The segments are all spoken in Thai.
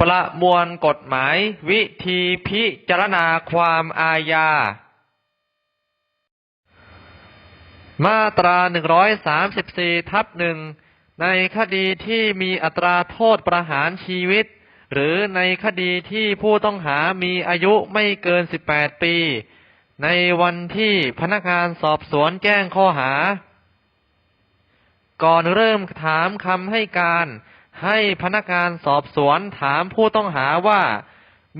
ประมวลกฎหมาย วิธีพิจารณาความอาญา มาตรา 134 ทับหนึ่งในคดีที่มีอัตราโทษประหารชีวิต หรือในคดีที่ผู้ต้องหามีอายุไม่เกิน 18 ปี ในวันที่พนักงานสอบสวนแจ้งข้อหา ก่อนเริ่มถามคำให้การ ให้พนักงานสอบสวนถามผู้ต้องหาว่า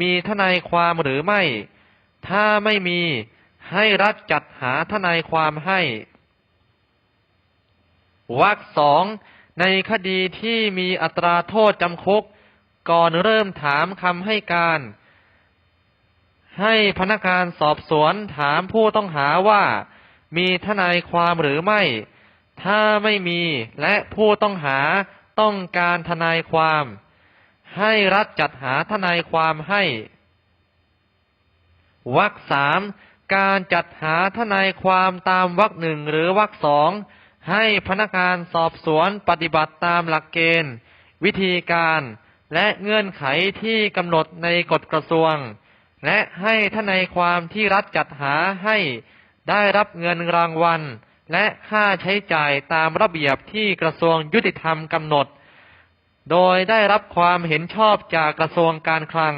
มีทนายความหรือไม่ ถ้าไม่มีให้รัฐจัดหาทนายความให้วรรคสองในคดีที่มีอัตราโทษจำคุก ก่อนเริ่มถามคำให้การ ให้พนักงานสอบสวนถามผู้ต้องหาว่า มีทนายความหรือไม่ ถ้าไม่มีและผู้ต้องหา ต้องการทนายความ ให้รัฐจัดหาทนายความให้วรรคสามการจัดหาทนายความตามวรรคหนึ่งหรือวรรคสองให้พนักงานสอบสวนปฏิบัติตามหลักเกณฑ์ วิธีการและเงื่อนไขที่กำหนดในกฎกระทรวง และให้ทนายความที่รัฐจัดหาให้ได้รับเงินรางวัล และค่าใช้จ่ายตามระเบียบที่กระทรวงยุติธรรมกำหนด โดยได้รับความเห็นชอบจากกระทรวงการคลัง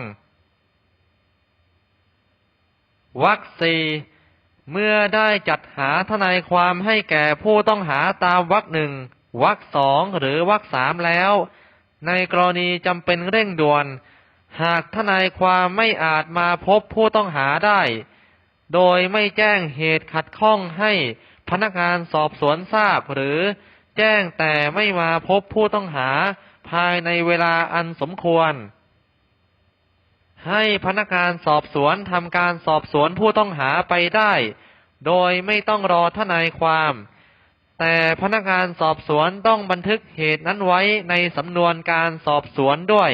วรรคสี่เมื่อได้จัดหาทนายความให้แก่ผู้ต้องหาตามวรรคหนึ่งวรรคสองหรือวรรคสามแล้ว ในกรณีจำเป็นเร่งด่วน หากทนายความไม่อาจมาพบผู้ต้องหาได้ โดยไม่แจ้งเหตุขัดข้องให้พนักงานสอบสวนทราบ หรือแจ้งแต่ไม่มาพบผู้ต้องหาภายในเวลาอันสมควร ให้พนักงานสอบสวนทำการสอบสวนผู้ต้องหาไปได้ โดยไม่ต้องรอทนายความ แต่พนักงานสอบสวนต้องบันทึกเหตุนั้นไว้ในสำนวนการสอบสวนด้วย